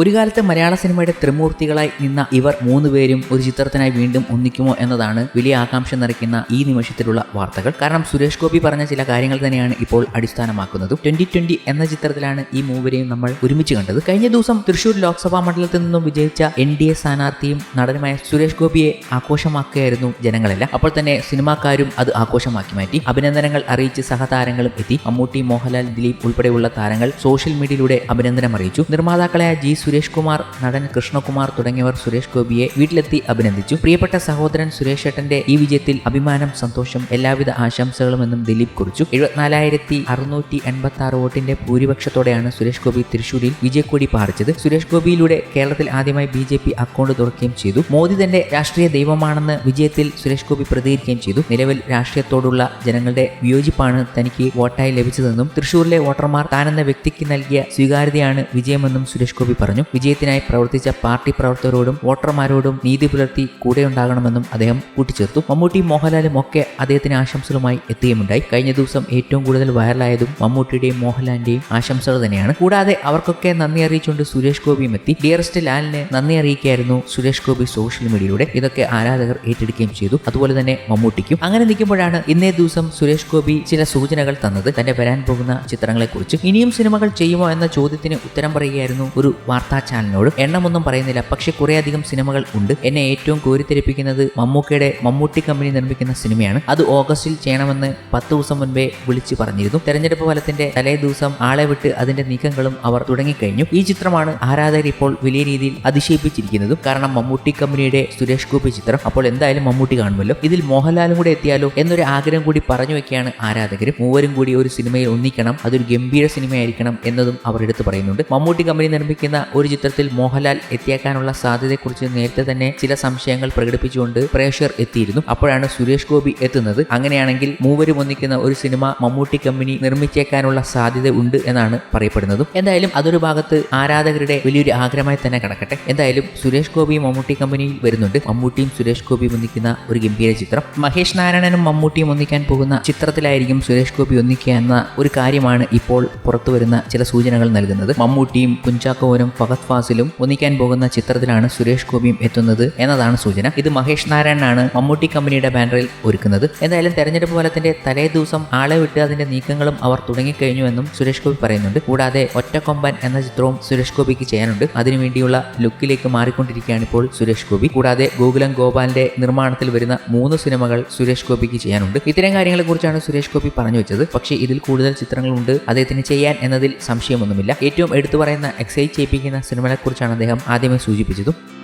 ഒരു കാലത്ത് മലയാള സിനിമയുടെ ത്രിമൂർത്തികളായി നിന്ന ഇവർ മൂന്നുപേരും ഒരു ചിത്രത്തിനായി വീണ്ടും ഒന്നിക്കുമോ എന്നതാണ് വലിയ ആകാംക്ഷ നിറയ്ക്കുന്ന ഈ നിമിഷത്തിലുള്ള വാർത്തകൾ. കാരണം സുരേഷ് ഗോപി പറഞ്ഞ ചില കാര്യങ്ങൾ തന്നെയാണ് ഇപ്പോൾ അടിസ്ഥാനമാക്കുന്നത്. ട്വന്റി ട്വന്റി എന്ന ചിത്രത്തിലാണ് ഈ മൂവരെയും നമ്മൾ ഒരുമിച്ച് കണ്ടത്. കഴിഞ്ഞ ദിവസം തൃശൂർ ലോക്സഭാ മണ്ഡലത്തിൽ നിന്നും വിജയിച്ച എൻ ഡി എ സ്ഥാനാർത്ഥിയും നടനുമായ സുരേഷ് ഗോപിയെ ആഘോഷമാക്കുകയായിരുന്നു ജനങ്ങളെല്ലാം. അപ്പോൾ തന്നെ സിനിമാക്കാരും അത് ആഘോഷമാക്കി മാറ്റി. അഭിനന്ദനങ്ങൾ അറിയിച്ച് സഹതാരങ്ങളും എത്തി. മമ്മൂട്ടി മോഹൻലാൽ ദിലീപ് ഉൾപ്പെടെയുള്ള താരങ്ങൾ സോഷ്യൽ മീഡിയയിലൂടെ അഭിനന്ദനം അറിയിച്ചു നിർമ്മാതാക്കളായ ജി സുരേഷ് കുമാർ നടൻ കൃഷ്ണകുമാർ തുടങ്ങിയവർ സുരേഷ് ഗോപിയെ വീട്ടിലെത്തി അഭിനന്ദിച്ചു. പ്രിയപ്പെട്ട സഹോദരൻ സുരേഷ് ഏട്ടന്റെ ഈ വിജയത്തിൽ അഭിമാനം സന്തോഷം എല്ലാവിധ ആശംസകളും എന്നും ദിലീപ് കുറിച്ചു. എഴുപത്തിനാലായിരത്തി അറുന്നൂറ്റി എൺപത്തി ആറ് വോട്ടിന്റെ ഭൂരിപക്ഷത്തോടെയാണ് സുരേഷ് ഗോപി തൃശൂരിൽ വിജയക്കൊടി പാറിച്ചത്. സുരേഷ് ഗോപിയിലൂടെ കേരളത്തിൽ ആദ്യമായി ബി ജെ പി അക്കൗണ്ട് തുറക്കുകയും ചെയ്തു. മോദി തന്റെ രാഷ്ട്രീയ ദൈവമാണെന്ന് വിജയത്തിൽ സുരേഷ് ഗോപി പ്രതികരിക്കുകയും ചെയ്തു. നിലവിൽ രാഷ്ട്രീയത്തോടുള്ള ജനങ്ങളുടെ വിയോജിപ്പാണ് തനിക്ക് വോട്ടായി ലഭിച്ചതെന്നും തൃശൂരിലെ വോട്ടർമാർ താനെന്ന വ്യക്തിക്ക് നൽകിയ സ്വീകാര്യതയാണ് വിജയമെന്നും സുരേഷ് ഗോപി പറഞ്ഞു. വിജയത്തിനായി പ്രവർത്തിച്ച പാർട്ടി പ്രവർത്തകരോടും വോട്ടർമാരോടും നീതി പുലർത്തി കൂടെയുണ്ടാകണമെന്നും അദ്ദേഹം കൂട്ടിച്ചേർത്തു. മമ്മൂട്ടി മോഹൻലാലും ഒക്കെ അദ്ദേഹത്തിന് ആശംസകളുമായി എത്തുകയുമുണ്ടായി. കഴിഞ്ഞ ദിവസം ഏറ്റവും കൂടുതൽ വൈറലായതും മമ്മൂട്ടിയുടെയും മോഹൻലാലിന്റെയും ആശംസകൾ തന്നെയാണ്. കൂടാതെ അവർക്കൊക്കെ നന്ദി അറിയിച്ചുകൊണ്ട് സുരേഷ് ഗോപിയും എത്തി. ഡിയറസ്റ്റ് ലാലിന് നന്ദി അറിയിക്കുകയായിരുന്നു സുരേഷ് ഗോപി സോഷ്യൽ മീഡിയയിലൂടെ. ഇതൊക്കെ ആരാധകർ ഏറ്റെടുക്കുകയും ചെയ്തു. അതുപോലെ തന്നെ മമ്മൂട്ടിക്കും. അങ്ങനെ നിൽക്കുമ്പോഴാണ് ഇന്നേ ദിവസം സുരേഷ് ഗോപി ചില സൂചനകൾ തന്നത്. തന്റെ വരാൻ പോകുന്ന ചിത്രങ്ങളെക്കുറിച്ച് ഇനിയും സിനിമകൾ ചെയ്യുമോ എന്ന ചോദ്യത്തിന് ഉത്തരം പറയുകയായിരുന്നു ഒരു വാർത്താ ചാനലിനോട് എണ്ണമൊന്നും പറയുന്നില്ല. പക്ഷെ കുറേയധികം സിനിമകൾ ഉണ്ട്. എന്നെ ഏറ്റവും കോരിത്തെരിപ്പിക്കുന്നത് മമ്മൂക്കയുടെ മമ്മൂട്ടി കമ്പനി നിർമ്മിക്കുന്ന സിനിമയാണ്. അത് ഓഗസ്റ്റിൽ ചെയ്യണമെന്ന് പത്ത് ദിവസം മുൻപേ വിളിച്ചു പറഞ്ഞിരുന്നു. തെരഞ്ഞെടുപ്പ് ഫലത്തിന്റെ തലേ ദിവസം ആളെ വിട്ട് അതിന്റെ നീക്കങ്ങളും അവർ തുടങ്ങിക്കഴിഞ്ഞു. ഈ ചിത്രമാണ് ആരാധകർ ഇപ്പോൾ വലിയ രീതിയിൽ അതിശയിപ്പിച്ചിരിക്കുന്നതും. കാരണം മമ്മൂട്ടി കമ്പനിയുടെ സുരേഷ് ഗോപി ചിത്രം. അപ്പോൾ എന്തായാലും മമ്മൂട്ടി കാണുമല്ലോ. ഇതിൽ മോഹൻലാലും കൂടെ എത്തിയാലോ എന്നൊരു ആഗ്രഹം കൂടി പറഞ്ഞു വെക്കുകയാണ് ആരാധകർ മൂവരും കൂടി ഒരു സിനിമയിൽ ഒന്നിക്കണം. അതൊരു ഗംഭീര സിനിമയായിരിക്കണം എന്നതും അവർ എടുത്തു പറയുന്നുണ്ട്. മമ്മൂട്ടി കമ്പനി നിർമ്മിക്കുന്ന ഒരു ചിത്രത്തിൽ മോഹൻലാൽ എത്തിയേക്കാനുള്ള സാധ്യതയെക്കുറിച്ച് നേരത്തെ തന്നെ ചില സംശയങ്ങൾ പ്രകടിപ്പിച്ചുകൊണ്ട് പ്രേക്ഷകർ എത്തിയിരുന്നു. അപ്പോഴാണ് സുരേഷ് ഗോപി എത്തുന്നത്. അങ്ങനെയാണെങ്കിൽ മൂവരും ഒന്നിക്കുന്ന ഒരു സിനിമ മമ്മൂട്ടി കമ്പനി നിർമ്മിച്ചേക്കാനുള്ള സാധ്യത ഉണ്ട് എന്നാണ് പറയപ്പെടുന്നത്. എന്തായാലും അതൊരു ഭാഗത്ത് ആരാധകരുടെ വലിയൊരു ആഗ്രഹമായി തന്നെ കിടക്കട്ടെ എന്തായാലും സുരേഷ് ഗോപിയും മമ്മൂട്ടി കമ്പനിയിൽ വരുന്നുണ്ട്. മമ്മൂട്ടിയും സുരേഷ് ഗോപിയും ഒന്നിക്കുന്ന ഒരു ഗംഭീര ചിത്രം. മഹേഷ് നാരായണനും മമ്മൂട്ടിയും ഒന്നിക്കാൻ പോകുന്ന ചിത്രത്തിലായിരിക്കും സുരേഷ് ഗോപി ഒന്നിക്കുക എന്ന ഒരു കാര്യമാണ് ഇപ്പോൾ പുറത്തുവരുന്ന ചില സൂചനകൾ നൽകുന്നത്. മമ്മൂട്ടിയും കുഞ്ചാക്കോവനും ഫഹദ് ഫാസിലും ഒന്നിക്കാൻ പോകുന്ന ചിത്രത്തിലാണ് സുരേഷ് ഗോപിയും എത്തുന്നത് എന്നതാണ് സൂചന. ഇത് മഹേഷ് നാരായണനാണ് മമ്മൂട്ടി കമ്പനിയുടെ ബാനറിൽ ഒരുക്കുന്നത്. എന്തായാലും തെരഞ്ഞെടുപ്പ് ഫലത്തിന്റെ തലേ ദിവസം ആളെ വിട്ട് അതിന്റെ നീക്കങ്ങളും അവർ തുടങ്ങിക്കഴിഞ്ഞുവെന്നും സുരേഷ് ഗോപി പറയുന്നുണ്ട്. കൂടാതെ ഒറ്റക്കൊമ്പൻ എന്ന ചിത്രവും സുരേഷ് ഗോപിക്ക് ചെയ്യാനുണ്ട്. അതിനുവേണ്ടിയുള്ള ലുക്കിലേക്ക് മാറിക്കൊണ്ടിരിക്കുകയാണ് ഇപ്പോൾ സുരേഷ് ഗോപി. കൂടാതെ ഗോകുലം ഗോപാലിന്റെ നിർമ്മാണത്തിൽ വരുന്ന മൂന്ന് സിനിമകൾ സുരേഷ് ഗോപിക്ക് ചെയ്യാനുണ്ട്. ഇത്തരം കാര്യങ്ങളെക്കുറിച്ചാണ് സുരേഷ് ഗോപി പറഞ്ഞു വെച്ചത്. പക്ഷേ ഇതിൽ കൂടുതൽ ചിത്രങ്ങളുണ്ട് അദ്ദേഹത്തിന് ചെയ്യാൻ എന്നതിൽ സംശയമൊന്നുമില്ല. ഏറ്റവും എടുത്തു പറയുന്ന എക്സൈസ് ചെയ്യിപ്പിക്കുന്ന സിനിമകളെക്കുറിച്ചാണ് അദ്ദേഹം ആദ്യമേ സൂചിപ്പിച്ചതും.